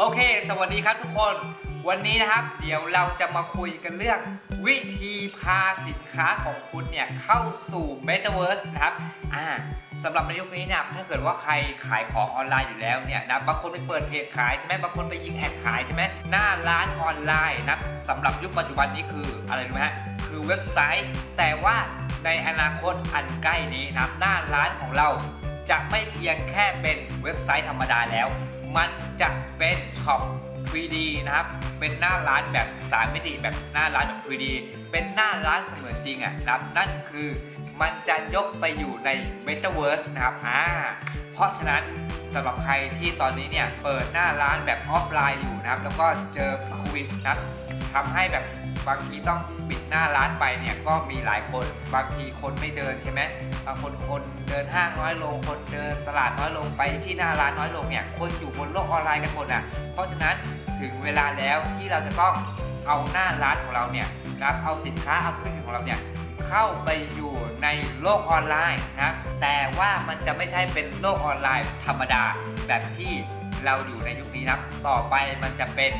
โอเค สวัสดีครับทุกคน วันนี้นะครับ เดี๋ยวเราจะมาคุยกันเรื่อง วิธีพาสินค้าของคุณเนี่ยเข้าสู่ Metaverse นะครับ อ่าสำหรับในยุคนี้เนี่ยถ้าเกิดว่าใครขายของออนไลน์อยู่แล้วเนี่ยนะบางคนไปเปิดเพจขายใช่ไหมบางคนไปยิงแอดขายใช่ไหมหน้าร้านออนไลน์นะสำหรับยุคปัจจุบันนี้คืออะไรรู้ไหมฮะคือเว็บไซต์ แต่ว่าในอนาคตอันใกล้นี้นะหน้าร้านของเรา จะไม่เพียงแค่เป็นเว็บไซต์ธรรมดาแล้ว มันจะเป็นช็อป 3D นะครับ เป็นหน้าร้านแบบ 3 มิติแบบหน้าร้านแบบ 3D เป็นหน้าร้านเสมือนจริงอะนะครับ นั่นคือมันจะยกไปอยู่ใน Metaverse นะครับ อ่า เพราะฉะนั้นสำหรับใครที่ตอนนี้เนี่ยเปิดหน้าร้านแบบออฟไลน์อยู่นะครับ แล้วก็เจอโควิดนะครับทำให้แบบบางทีต้องปิดหน้าร้านไปเนี่ยก็มีหลายคนบางทีคนไม่เดินใช่ไหมบางคนคนเดินห้างน้อยลง คนเดินตลาดน้อยลงไปที่หน้าร้านน้อยลงเนี่ยคนอยู่บนโลกออนไลน์กันหมดอะเพราะฉะนั้นถึงเวลาแล้วที่เราจะต้องเอาหน้าร้านของเราเนี่ยนะครับเอาสินค้าเอาธุรกิจของเราเนี่ยเข้าไปอยู่ ในโลกออนไลน์นะครับแต่ว่ามันจะไม่ใช่เป็นโลกออนไลน์ธรรมดา แบบที่เราอยู่ในยุคนี้นะต่อไปมันจะเป็น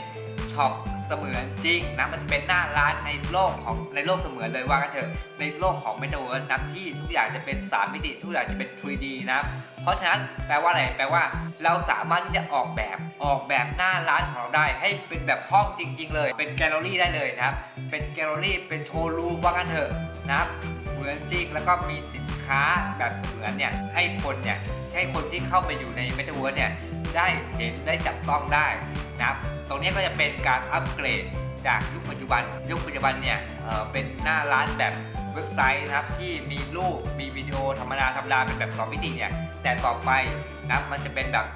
ช็อปเสมือนจริงนะมันจะเป็นหน้าร้านในโลกของในโลกเสมือนเลยว่ากันเถอะในโลกของ Metaverse นะที่ทุกอย่างจะเป็น 3 มิติทุกอย่างจะเป็น 3D นะเพราะฉะนั้นแปลว่าอะไรแปลว่าเราสามารถที่จะออกแบบออกแบบหน้าร้านของเราได้ ให้เป็นแบบห้องจริง ๆ เลย เป็นแกลเลอรี่ได้เลยนะครับเป็นแกลเลอรี่เป็นโชว์รูมว่ากันเถอะนะครับ เหมือนจริงแล้วก็มีสินค้าแบบเสมือนเนี่ยให้คนเนี่ยให้คนที่เข้าไปอยู่ใน Metaverse เนี่ยได้เห็นได้จับต้องได้นะครับตรงนี้ก็จะเป็นการอัปเกรดจากยุคปัจจุบัน ยุคปัจจุบันเนี่ยเเป็นหน้าร้านแบบเว็บไซต์นะครับที่มีรูปมีวิดีโอธรรมดาธรรมดาเป็นแบบ 2 มิติเนี่ยแต่ต่อไปนะมันจะเป็นแบบ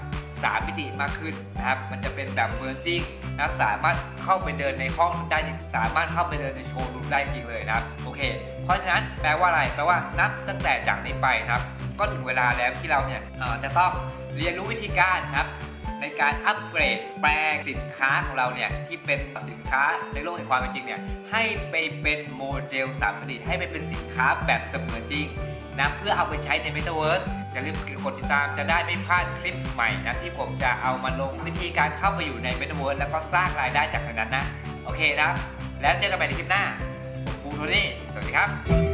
3 มิติมากขึ้นนะครับ มันจะเป็นแบบเมือนจริงนะครับสามารถเข้าไปเดินในห้องได้สามารถเข้าไปเดินในโชว์รูมได้จริงเลยนะครับโอเค เพราะฉะนั้นแปลว่าอะไรแปลว่านับตั้งแต่จากนี้ไปนะครับ ก็ถึงเวลาแล้วที่เราเนี่ยจะต้องเรียนรู้วิธีการนะครับ ในการอัปเกรดแปลงสินค้าของเราเนี่ยที่เป็นสินค้าในโลกแห่งความเป็นจริงเนี่ยให้ไปเป็นโมเดล3มิติให้ไปเป็นสินค้าแบบเสมือนจริงนะเพื่อเอาไปใช้ใน Metaverse อย่าลืมกดติดตามจะได้ไม่พลาดคลิปใหม่นะที่ผมจะเอามาลงวิธีการเข้าไปอยู่ใน Metaverse แล้วก็สร้างรายได้จากตรงนั้นนะ โอเคนะ แล้วเจอกันใหม่ในคลิปหน้า ผมครูโทนี่ สวัสดีครับ